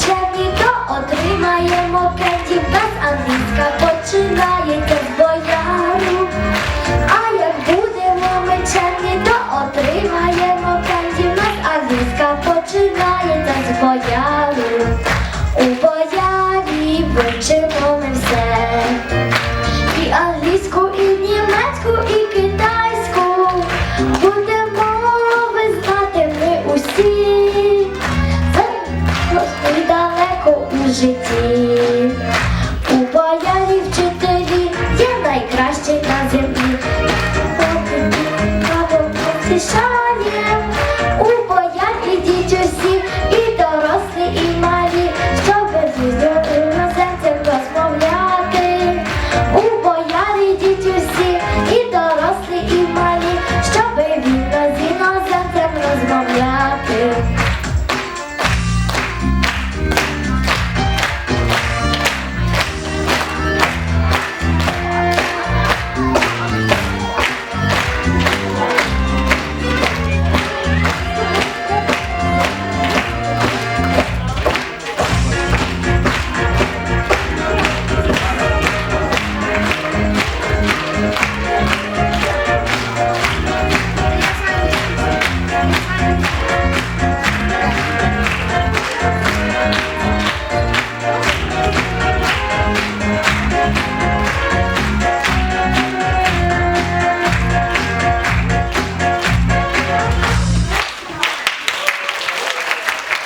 чемні, то отримаємо кенді без англійська починається з бояру. А як будемо ми чемні, то отримаємо кенді без англійська починається з бояру. У боярі вивчимо ми все. І англійську, і німецьку, і і далеко у житті. У баяні вчителі є найкращі на землі. Поки на